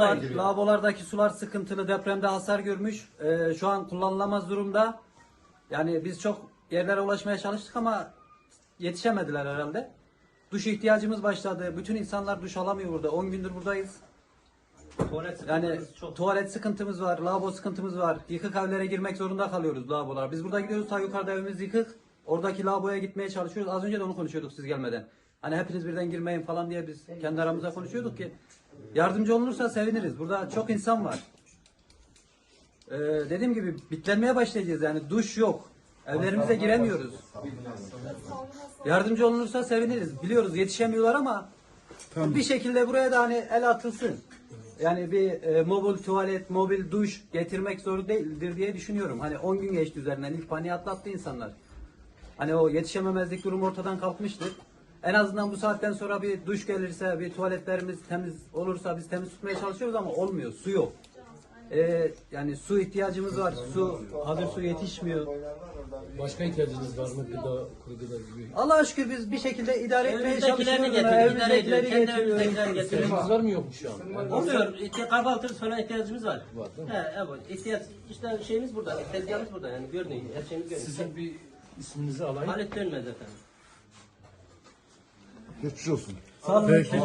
sıkıntımız var. Lavabolardaki sular sıkıntılı, depremde hasar görmüş. Ee, şu an kullanılamaz durumda. Yani biz çok yerlere ulaşmaya çalıştık ama yetişemediler herhalde. Duş ihtiyacımız başladı. Bütün insanlar duş alamıyor burada. 10 gündür buradayız. Tuvalet Yani çok. tuvalet sıkıntımız var, lavabo sıkıntımız var. Yıkık evlere girmek zorunda kalıyoruz lavabolar. Biz burada gidiyoruz, ta yukarıda evimiz yıkık. Oradaki lavaboya gitmeye çalışıyoruz. Az önce de onu konuşuyorduk siz gelmeden. Hani hepiniz birden girmeyin falan diye biz kendi aramızda konuşuyorduk ki yardımcı olunursa seviniriz. Burada çok insan var. Ee, dediğim gibi bitlenmeye başlayacağız yani duş yok. Evlerimize giremiyoruz. Yardımcı olunursa seviniriz. Biliyoruz yetişemiyorlar ama bir şekilde buraya da hani el atılsın. Yani bir e, mobil tuvalet, mobil duş getirmek zor değildir diye düşünüyorum. Hani 10 gün geçti üzerinden. ilk paniği atlattı insanlar. Hani o yetişememezlik durumu ortadan kalkmıştır. En azından bu saatten sonra bir duş gelirse, bir tuvaletlerimiz temiz olursa biz temiz tutmaya çalışıyoruz ama olmuyor. Su yok. Ee, yani su ihtiyacımız var. Su, hazır su yetişmiyor. Başka ihtiyacınız var mı? Gıda, kuru gıda gibi. Allah'a şükür biz bir şekilde idare etmeye Evimizdekilerini çalışıyoruz. getiriyoruz. idare Evimizdekileri ediyoruz. Kendi getiriyoruz. evimizdekilerini getiriyoruz. İhtiyacınız var mı yok mu şu an? Oluyor. Kahvaltı falan ihtiyacımız var. Var, değil mi? He, evet. İhtiyaç, işte şeyimiz burada. Tezgahımız burada yani görünüyor. Her şeyimiz görünüyor. Sizin bir isminizi alayım. Halit dönmez efendim. Geçmiş olsun. Sağ olun. Peki.